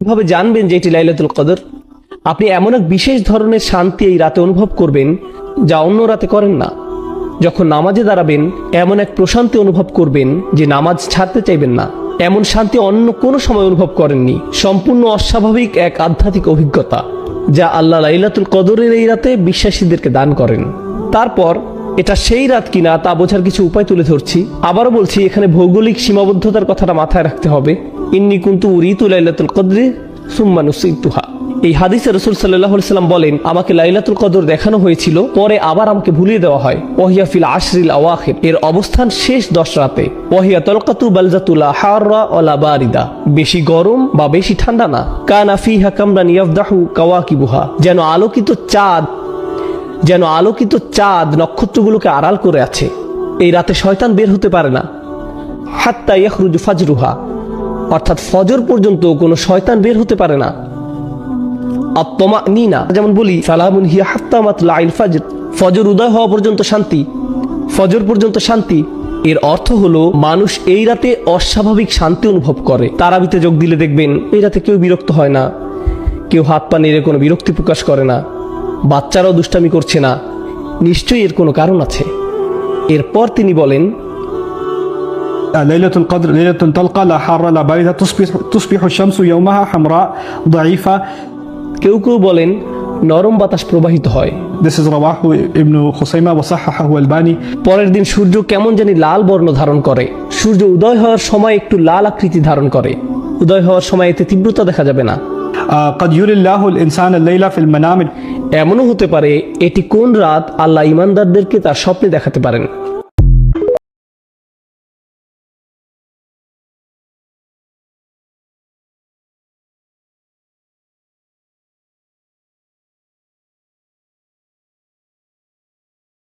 কীভাবে জানবেন যে এটি লাইলাতুল কদর? আপনি এমন এক বিশেষ ধরনের শান্তি এই রাতে অনুভব করবেন যা অন্য রাতে করেন না। যখন নামাজে দাঁড়াবেন, এমন এক প্রশান্তি অনুভব করবেন যে নামাজ ছাড়তে চাইবেন না। এমন শান্তি অন্য কোনো সময় অনুভব করেননি। সম্পূর্ণ অস্বাভাবিক এক আধ্যাত্মিক অভিজ্ঞতা যা আল্লাহ লাইলাতুল কদরের এই রাতে বিশ্বাসীদেরকে দান করেন। তারপর, এটা সেই রাত কিনা তা বোঝার কিছু উপায় তুলে ধরছি। আবারও বলছি, এখানে ভৌগোলিক সীমাবদ্ধতার কথাটা মাথায় রাখতে হবে। ইন্নি কুন্তু উরিতু লাইলাতুল কদরে সুম্মানুসিতুহা এই হাদিসে রসুল সাল্লাহ সাল্লাম বলেন, আমাকে লাইলাতুল কদর দেখানো হয়েছিল, পরে আবার আমাকে ভুলিয়ে দেওয়া হয়। ওহিয়া ফিল আশরিল আওয়াখির। এর অবস্থান শেষ দশ রাতে। ওহিয়া তলকাতু বালজাতুলা হাররা ওলা বারিদা। বেশি গরম বা বেশি ঠান্ডা না। কানা ফিহা কামরান ইয়াফদাহু কাওয়াকিবুহা। যেন আলোকিত চাঁদ, যেন আলোকিত চাঁদ নক্ষত্রগুলোকে আড়াল করে আছে। এই রাতে শয়তান বের হতে পারে না। হাত্তা ইয়াখরুজু ফাজরুহা। অর্থাৎ ফজর পর্যন্ত কোনো শয়তান বের হতে পারে না। আত্মমা নিনা যেমন বলি, সালামুন হিয়া হাত্তামাত লাইল ফাজর। ফজর উদয় হওয়া পর্যন্ত শান্তি, ফজর পর্যন্ত শান্তি। এর অর্থ হলো, মানুষ এই রাতে অস্বাভাবিক শান্তি অনুভব করে। তারাবিতে যোগ দিলে দেখবেন, এই রাতে কেউ বিরক্ত হয় না। কেউ হাত পা নেড়ে কোনো বিরক্তি প্রকাশ করে না। বাচ্চারাও দুষ্টামি করছে না। নিশ্চয়ই এর কোনো কারণ আছে। এরপর তিনি বলেন ليلة القدر ليلة تلقى لا حار لا باردة تصبح تصبح الشمس يومها حمراء ضعيفة কেউ কেউ বলেন নরম বাতাস প্রবাহিত হয় This is رواه ابن خصيمة وصححه الباني পরের দিন সূর্য কেমন জানি লাল বর্ণ ধারণ করে সূর্য উদয় হওয়ার সময় একটু লাল আকৃতি ধারণ করে উদয় হওয়ার সময় এতে তীব্রতা দেখা যাবে না آه، قد يري الله الإنسان الليلة في المنام এমনও হতে পারে এটি কোন রাত আল্লাহ ইমানদারদেরকে তার স্বপ্নে দেখাতে পারেন